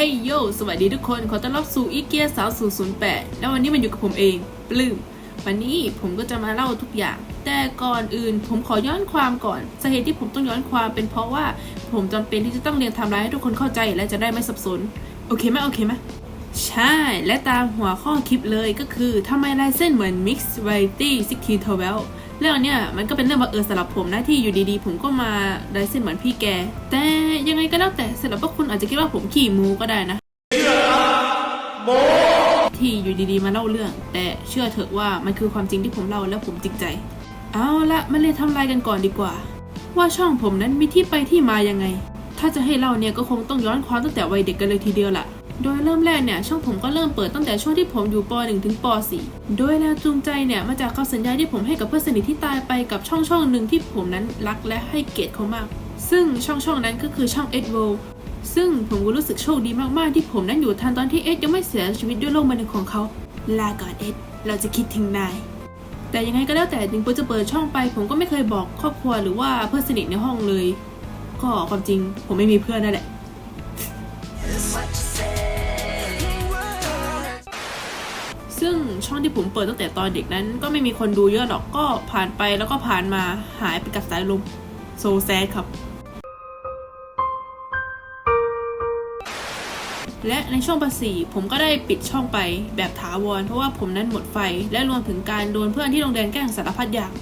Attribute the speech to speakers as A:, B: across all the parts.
A: Hey yo สวัสดีทุกคน ขอต้อนรับสู่อีเกีย3008 แล้ววันนี้มันอยู่กับผมเองปลื้ม วันนี้ผมก็จะมาเล่าทุกอย่าง แต่ก่อนอื่นผมขอย้อนความก่อน สาเหตุที่ผมต้องย้อนความเป็นเพราะว่าผมจำเป็นที่จะต้องเรียนไทำลายให้ทุกคนเข้าใจและจะได้ไม่สับสน โอเคไหมโอเคไหมใช่ และตามหัวข้อคลิปเลยก็คือทำไมลายเส้นเหมือน Mixed Variety 16 12 เรื่องเนี้ยมันก็เป็นเรื่องบังเอิญสำหรับผมนะที่อยู่ดีๆ ผมก็มาลายเส้นเหมือนพี่แก แต่ยังไงก็แล้วแต่สำหรับพวกคุณอาจจะคิดว่าผมขี่มูก็ได้นะที่อยู่ดีๆมาเล่าเรื่อง แต่เชื่อเถอะว่ามันคือความจริงที่ผมเล่าแล้วผมจริงใจ เอาละมาเรียนทำลายกันก่อนดีกว่า ว่าช่องผมนั้นมีที่ไปที่มายังไง ถ้าจะให้เล่าเนี่ยก็คงต้องย้อนความตั้งแต่วัยเด็กกันเลยทีเดียวล่ะ โดยเริ่มแรกเนี่ยช่องผมก็เริ่มเปิดตั้งแต่ช่วงที่ผมอยู่ป .1 ถึงป .4 โดยแรงจูงใจเนี่ยมาจากคำสัญญาที่ผมให้กับเพื่อนสนิทที่ตายไปกับช่องช่องหนึ่งที่ผมนั้นรักและให้เกียรติเขามาก ซึ่งช่องช่องนั้นก็คือช่อง e d w o r l d ซึ่งผมก็รู้สึกโชคดีมากๆที่ผมนั้นอยู่ทันตอนที่เอ็ดยังไม่เสียชีวิตด้วยโรคมะเร็งของเขา ลาก่อนเอ็ดเราจะคิดถึงนาย แต่ยังไงก็แล้วแต่ถึงผมจะเปิดช่องไป ผมก็ไม่เคยบอกครอบครัวหรือว่าเพื่อนสนิทในห้องเลย ก็ความจริงผมไม่มีเพื่อนนั่นแหละ ซึ่งช่องที่ผมเปิดตั้งแต่ตอนเด็กนั้น ก็ไม่มีคนดูเยอะหรอกก็ผ่านไปแล้วก็ผ่านมาหายไปกับสายลมโซแซดครับ และในช่วงป .4 ผมก็ได้ปิดช่องไปแบบถาวรเพราะว่าผมนั้นหมดไฟ และรวมถึงการโดนเพื่อนที่โรงเรียนแกล้งสารพัดอย่าง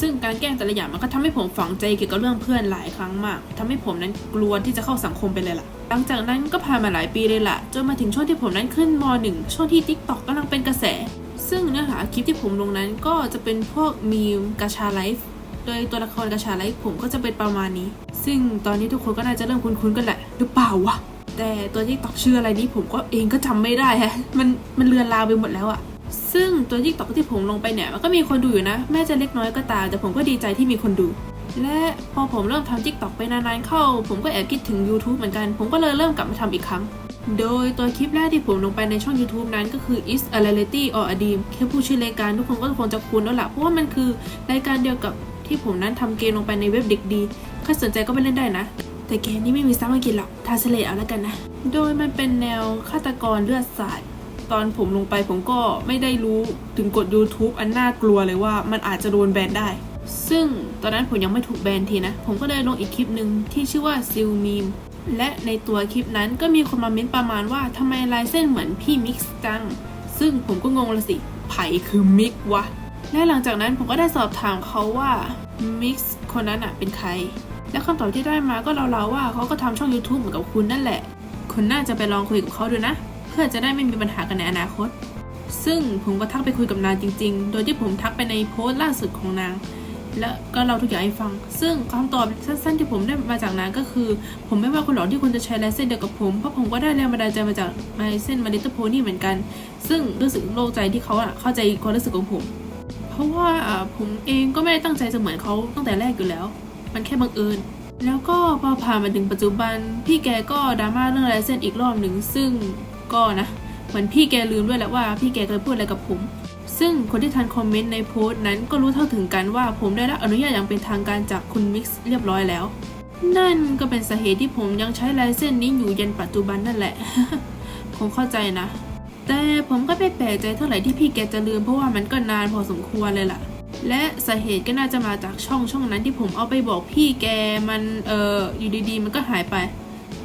A: ซึ่งการแกล้งแต่ละอย่างมันก็ทำให้ผมฝังใจเกี่ยวกับเรื่องเพื่อนหลายครั้งมากทำให้ผมนั้นกลัวที่จะเข้าสังคมไปเลยล่ะ หลังจากนั้นก็ผ่านมาหลายปีเลยล่ะ จนมาถึงช่วงที่ผมนั้นขึ้นม .1 ช่วงที่ TikTok กำลังเป็นกระแส ซึ่งเนื้อหาคลิปที่ผมลงนั้นก็จะเป็นพวกมีมกาชาไลฟ์โดยตัวละครกาชาไลฟ์ผมก็จะเป็นประมาณนี้ ซึ่งตอนนี้ทุกคนก็น่าจะเริ่มคุ้นๆกันแหละ หรือเปล่าวะ แต่ตัวที่ตอกชื่ออะไรนี้ผมก็เองก็จำไม่ได้ฮะ มันมันเลือนลางไปหมดแล้วอะ ซึ่งตัวที่ตอกที่ผมลงไปเนี่ยมันก็มีคนดูอยู่นะ แม้จะเล็กน้อยก็ตามแต่ผมก็ดีใจที่มีคนดู และพอผมเริ่มทำ TikTok ไปนานๆเข้า ผมก็แอบคิดถึง YouTube เหมือนกัน ผมก็เลยเริ่มกลับมาทำอีกครั้ง โดยตัวคลิปแรกที่ผมลงไปในช่อง YouTube นั้นก็คือ is a reality or a dream แค่พูดชื่อรายการทุกคนก็คงจะคุ้นแล้วล่ะเพราะว่ามันคือรายการเดียวกับที่ผมนั้นทำเกมลงไปในเว็บเด็กดีใครสนใจก็ไปเล่นได้นะแต่เกมนี้ไม่มีซ้ำอังกฤษหรอกทาสเลตเอาแล้วกันนะ โดยมันเป็นแนวฆาตกรเลือดสาด ตอนผมลงไปผมก็ไม่ได้รู้ถึงกฎ YouTube อันน่ากลัวเลยว่ามันอาจจะโดนแบนได้ ซึ่งตอนนั้นผมยังไม่ถูกแบนทีนะ ผมก็เลยลงอีกคลิปหนึ่งที่ชื่อว่าซิลมีมและในตัวคลิปนั้นก็มีคนมาเม้นประมาณว่าทำไมลายเส้นเหมือนพี่มิกซ์จัง ซึ่งผมก็งงละสิไผ่คือมิกวะ และหลังจากนั้นผมก็ได้สอบถามเขาว่ามิกซ์คนนั้นอะเป็นใคร และคำตอบที่ได้มาก็เราๆว่าเขาก็ทำช่อง YouTube เหมือนกับคุณนั่นแหละ คุณน่าจะไปลองคุยกับเขาดูนะ พื่อจะได้ไม่มีปัญหากันในอนาคต ซึ่งผมก็ทักไปคุยกับนางจริง ๆ โดยที่ผมทักไปในโพสต์ล่าสุดของนาง และก็เราทุกอย่างให้ฟัง ซึ่งคำตอบสั้นๆที่ผมได้มาจากนางก็คือ ผมไม่ว่าคุณหรอกที่คุณจะใช้ลายเส้นเดียวกับผม เพราะผมก็ได้แรงบันดาลใจมาจากลายเส้นมาริตโพนี่เหมือนกัน ซึ่งรู้สึกโล่งใจที่เขาอะเข้าใจความรู้สึกของผม เพราะว่าผมเองก็ไม่ได้ตั้งใจจะเหมือนเขาตั้งแต่แรกอยู่แล้ว มันแค่บังเอิญแล้วก็พอผ่านมาถึงปัจจุบัน พี่แกก็ดราม่าเรื่องลายเส้นอีกรอบหนึ่งซึ่ง ก็นะเหมือนพี่แกลืมด้วยแหละว่าพี่แกเคยพูดอะไรกับผม ซึ่งคนที่ทันคอมเมนต์ในโพสต์นั้นก็รู้เท่าถึงกันว่าผมได้รับอนุญาตอย่างเป็นทางการจากคุณมิกซ์เรียบร้อยแล้ว นั่นก็เป็นสาเหตุที่ผมยังใช้ลายเส้นนี้อยู่ยันปัจจุบันนั่นแหละ คงเข้าใจนะ แต่ผมก็ไม่แปลกใจเท่าไหร่ที่พี่แกจะลืมเพราะว่ามันก็นานพอสมควรเลยล่ะ และสาเหตุก็น่าจะมาจากช่องช่องนั้นที่ผมเอาไปบอกพี่แกมันเอออยู่ดีๆ มันก็หายไป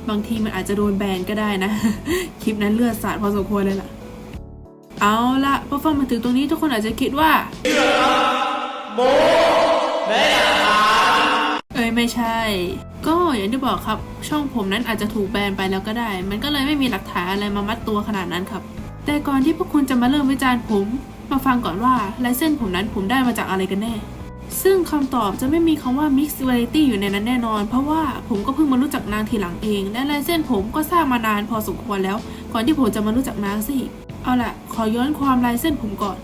A: บางทีมันอาจจะโดนแบนก็ได้นะ คลิปนั้นเลือดสาดพอสมควรเลยล่ะ เอาละพอฟังมาถึงตรงนี้ทุกคนอาจจะคิดว่าเอ้ยไม่ใช่ ก็อย่างที่บอกครับ ช่องผมนั้นอาจจะถูกแบนไปแล้วก็ได้ มันก็เลยไม่มีหลักฐานอะไรมามัดตัวขนาดนั้นครับ แต่ก่อนที่พวกคุณจะมาเริ่มวิจารณ์ผม มาฟังก่อนว่าลายเส้นผมนั้นผมได้มาจากอะไรกันแน่ ซึ่งคำตอบจะไม่มีคำว่า mix variety อยู่ในนั้นแน่นอน เพราะว่าผมก็เพิ่งมารู้จักนางทีหลังเอง และลายเส้นผมก็สร้างมานานพอสมควรแล้ว ก่อนที่ผมจะมารู้จักนางสิเอาล่ะขอย้อนความลายเส้นผมก่อน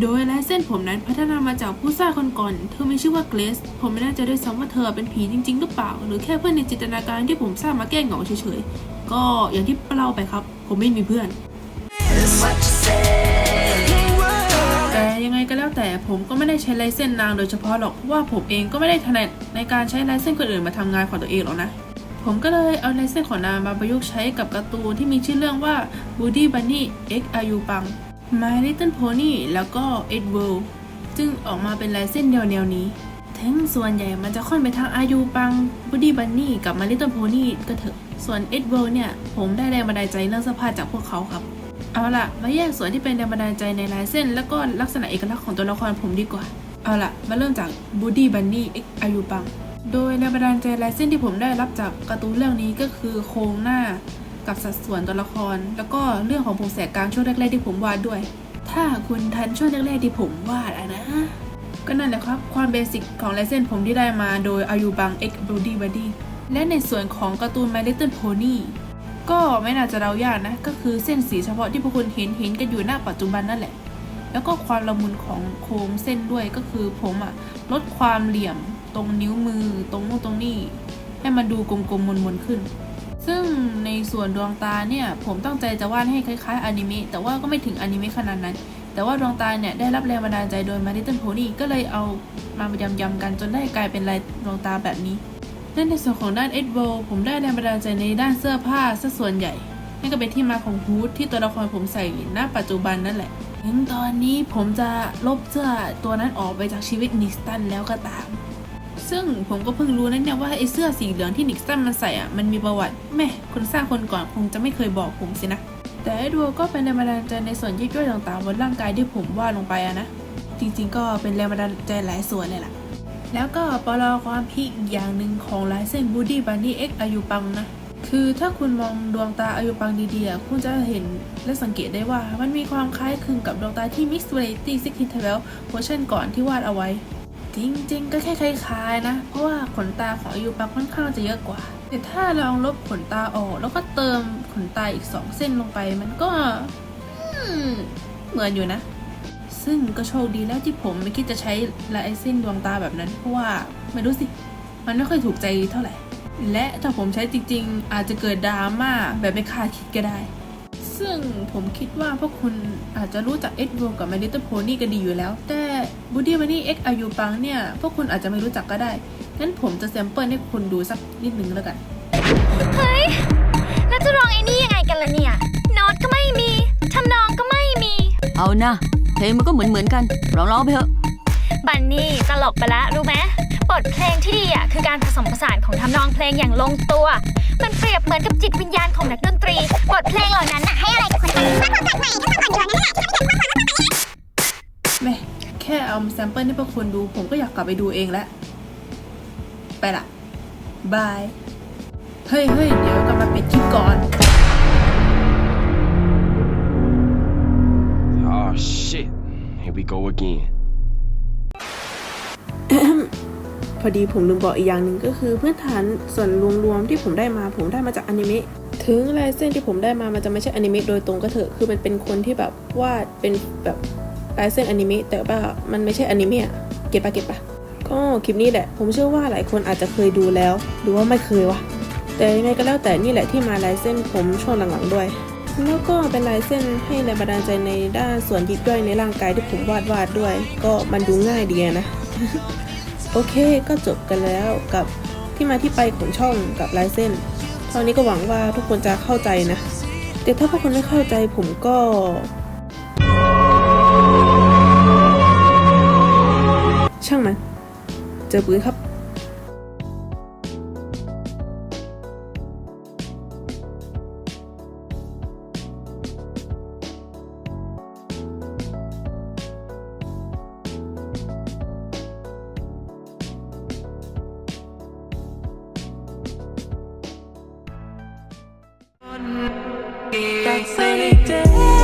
A: โดยลายเส้นผมนั้นพัฒนามาจากผู้สร้างคนก่อน เธอมีชื่อว่าเกรซผมไม่แน่ใจด้วยซ้ำว่าเธอเป็นผีจริง ๆ หรือเปล่า หรือแค่เพื่อนในจินตนาการที่ผมสร้างมาแก้เหงาเฉยๆ ก็อย่างที่เล่าไปครับ ผมไม่มีเพื่อน แต่ยังไงก็แล้วแต่ผมก็ไม่ได้ใช้ลายเส้นนางโดยเฉพาะหรอกเพราะว่าผมเองก็ไม่ได้ถนัดในการใช้ลายเส้นคนอื่นมาทำงานของตัวเองหรอกนะ ผมก็เลยเอาลายเส้นของนางมาประยุกต์ใช้กับการ์ตูนที่มีชื่อเรื่องว่า Woody Bunny X อายุปัง My Little Pony แล้วก็ Ed World จึงออกมาเป็นลายเส้นแนวๆนี้ถึงส่วนใหญ่มันจะค่อนไปทางอายุปัง Woody Bunny กับ My Little Pony ก็เถอะ ส่วน Ed World เนี่ย ผมได้แรงบันดาลใจเรื่องเสื้อผ้าจากพวกเขาครับ เอาล่ะมาแยกส่วนที่เป็นแรงบันดาลใจในลายเส้น แล้วก็ลักษณะเอกลักษณ์ของตัวละครผมดีกว่า เอาล่ะมาเริ่มจาก Woody Bunny X อายุปัง โดยแรงบันดาลใจลายเส้นที่ผมได้รับจากการ์ตูนเรื่องนี้ก็คือโครงหน้ากับสัดส่วนตัวละคร แล้วก็เรื่องของผมแสกกลางช่วงแรกๆที่ผมวาดด้วย ถ้าคุณทันช่วงแรกๆที่ผมวาดอะนะ ก็นั่นแหละครับความเบสิกของลายเส้นผมที่ได้มาโดยอายุบัง X Body Buddy และในส่วนของการ์ตูน My Little Pony ก็ไม่น่าจะเดายากนะ ก็คือเส้นสีเฉพาะที่พวกคุณเห็นเห็นกันอยู่หน้าปัจจุบันนั่นแหละ แล้วก็ความละมุนของโครงเส้นด้วยก็คือผมอะลดความเหลี่ยมตรงนิ้วมือตรงนู้นตรงนี้ ให้มันดูกลมๆมนๆขึ้น ซึ่งในส่วนดวงตาเนี่ย ผมตั้งใจจะวาดให้คล้ายๆอนิเมะแต่ว่าก็ไม่ถึงอนิเมะขนาดนั้น แต่ว่าดวงตาเนี่ยได้รับแรงบันดาลใจโดย My Little Pony ก็เลยเอามายำๆกันจนได้กลายเป็นลายดวงตาแบบนี้ และในส่วนของด้านเอ็ดโบผมได้แรงบันดาลใจในด้านเสื้อผ้าซะส่วนใหญ่นั่นก็เป็นที่มาของฮูดที่ตัวละครผมใส่ณปัจจุบันนั่นแหละถึงตอนนี้ผมจะลบเสื้อตัวนั้นออกไปจากชีวิตนิกสตันแล้วก็ตาม ซึ่งผมก็เพิ่งรู้นะเนี่ยว่าไอ้เสื้อสีเหลืองที่นิกสตันมันใส่อะมันมีประวัติแม่คนสร้างคนก่อนคงจะไม่เคยบอกผมสินะ แต่ไอ้ดูก็เป็นแรงบันดาลใจในส่วนยิบย่อยต่างๆบนร่างกายที่ผมวาดลงไปอะนะ จริงๆ ก็เป็นแรงบันดาลใจหลายส่วนเลยล่ะ แล้วก็ปลอความพีคอีกอย่างหนึ่งของลายเส้นบูดี้บันนี่เอ็กอายุปังนะ คือถ้าคุณมองดวงตาอายุปังดีๆ คุณจะเห็นและสังเกตได้ว่ามันมีความคล้ายคลึงกับดวงตาที่ Mixed Reality 16 Travel เวอร์ชันก่อนที่วาดเอาไว้ จริงๆ ก็แค่คล้ายๆนะ เพราะว่าขนตาของอายุปังค่อนข้างจะเยอะกว่า แต่ถ้าลองลบขนตาออก แล้วก็เติมขนตาอีกสองเส้นลงไป มันก็เหมือนอยู่นะ ซึ่งก็โชคดีแล้วที่ผมไม่คิดจะใช้ลายเส้นดวงตาแบบนั้น เพราะว่าไม่รู้สิ มันไม่ค่อยถูกใจเท่าไหร่ และถ้าผมใช้จริงๆ อาจจะเกิดดราม่าแบบไม่คาดคิดก็ได้ ซึ่งผมคิดว่าพวกคุณอาจจะรู้จักเอ็ดโวกับ My Little Pony กันดีอยู่แล้ว แต่บูดี้มันนี่เอ็กอายุปังเนี่ย พวกคุณอาจจะไม่รู้จักก็ได้ งั้นผมจะแซมเปิลให้คุณดูสักนิดนึงแล้วกัน
B: เฮ้ย แล้วจะร้องไอ้นี่ยังไงกันล่ะเนี่ยโน้ตก็ไม่มีทำนองก็ไม่มี
C: เอานะ เพลงมันก็เหมือนเหมือนๆกันร้องร้องๆไปเถอะ
B: บันนี่ตลกไปแล้วรู้ไหมบทเพลงที่ดีอะคือการผสมผสานของทำนองเพลงอย่างลงตัว มันเปรียบเหมือนกับจิตวิญญาณของนักดนตรีบทเพลงเหล่านั้นน่ะให้อะไรกับคนฟังสร้างความแปลกใหม่ถ้าฟังอ่อนโยนนั่นแหละที่ทำให้เกิดความรักความ
A: แม่แค่เอาแซมเปิลให้พวกคุณดู ผมก็อยากกลับไปดูเองแล้วไปละบายเฮ้ยเฮ้ยเดี๋ยวกลับมาปิดคลิปก่อน
D: go again.
A: พอดีผมลืมบอกอีกอย่างหนึ่งก็คือพื้นฐานส่วนรวมๆที่ผมได้มาผมได้มาจากอนิเมะถึงลายเส้นที่ผมได้มามันจะไม่ใช่อนิเมะโดยตรงก็เถอะคือมันเป็นคนที่แบบวาดเป็นแบบลายเส้นอนิเมะแต่ว่ามันไม่ใช่อนิเมะเก็ตปะเก็ตปะก็คลิปนี้แหละ ผมเชื่อว่าหลายคนอาจจะเคยดูแล้ว หรือว่าไม่เคยวะแต่ยังไงก็แล้วแต่นี่แหละที่มาลายเส้นผมช่วงหลังๆด้วย แล้วก็เป็นลายเส้นให้แรงบันดาลใจในด้านส่วนยิบย่อยในร่างกายที่ผมวาดวาดด้วย ก็มันดูง่ายดีนะ โอเคก็จบกันแล้วกับที่มาที่ไปของช่องกับลายเส้นตอนนี้ก็หวังว่าทุกคนจะเข้าใจนะ แต่ถ้าพวกคนไม่เข้าใจผมก็ช่างมัน เจอปืนครับ
E: That's any day.